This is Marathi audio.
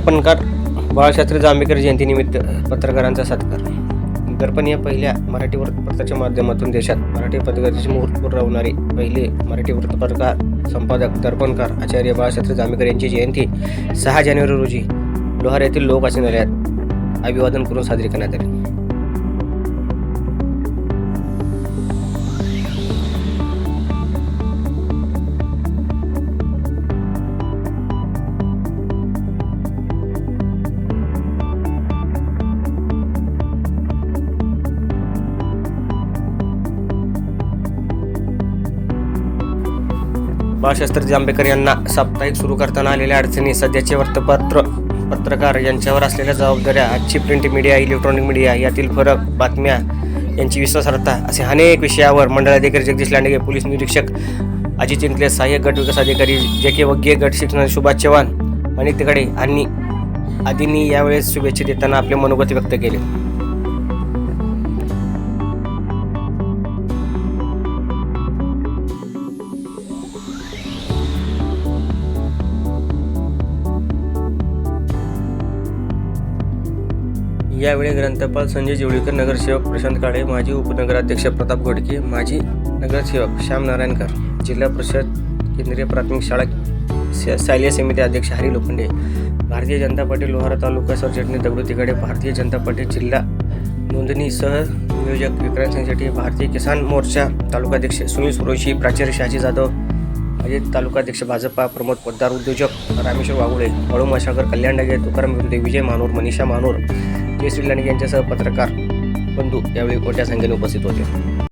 दर्पणकार बाळशास्त्री जांभेकर जयंतीनिमित्त पत्रकारांचा सत्कार. दर्पण या पहिल्या मराठी वृत्तपत्राच्या माध्यमातून देशात मराठी पत्रकाराची मुहूर्तपूर राहणारे पहिले मराठी वृत्तपत्रकार संपादक दर्पणकार आचार्य बाळशास्त्री जांभेकर यांची जयंती सहा जानेवारी रोजी लोहार येथील लोक वाचनालयात अभिवादन करून साजरी करण्यात आली. बाळशास्त्री जांभेकर यांना साप्ताहिक सुरू करताना आलेल्या अडचणी सध्याचे वृत्तपत्र पत्रकार यांच्यावर असलेल्या जबाबदाऱ्या आजची प्रिंट मीडिया इलेक्ट्रॉनिक मीडिया यातील फरक बातम्या यांची विश्वासार्हता असे अनेक विषयावर मंडळाधिकारी जगदीश लांडगे पोलीस निरीक्षक अजित चिंतले सहाय्यक गट विकास अधिकारी जे के वग्गे गट शिक्षण सुभाष चव्हाण मणिक तिकडे आणि आदींनी यावेळेस शुभेच्छा देताना आपले मनोगत व्यक्त केले. यावेळी ग्रंथपाल संजय जेवळीकर नगरसेवक प्रशांत काळे माजी उपनगराध्यक्ष प्रताप गोडके माजी नगरसेवक श्याम नारायणकर जिल्हा परिषद केंद्रीय प्राथमिक शाळा स- शालेय समिती अध्यक्ष हरी लोखंडे भारतीय जनता पार्टी लोहारा तालुका सरचिटणी दगडू तिकडे भारतीय जनता पार्टी जिल्हा नोंदणी सह नियोजक विक्रांत सिंगशेट्टी भारतीय किसान मोर्चा तालुकाध्यक्ष सुनील सुरोशी प्राचार्य शहाजी जाधव अजित तालुकाध्यक्ष भाजपा प्रमोद पोद्दार उद्योजक रामेश्वर वाघुळे वळू मशाकर कल्याण डागे तुकाराम विजय मानूर मनीषा मानूर जयश्री लांडगे यांच्यासह पत्रकार बंधू यावेळी मोठ्या संख्येने उपस्थित होते.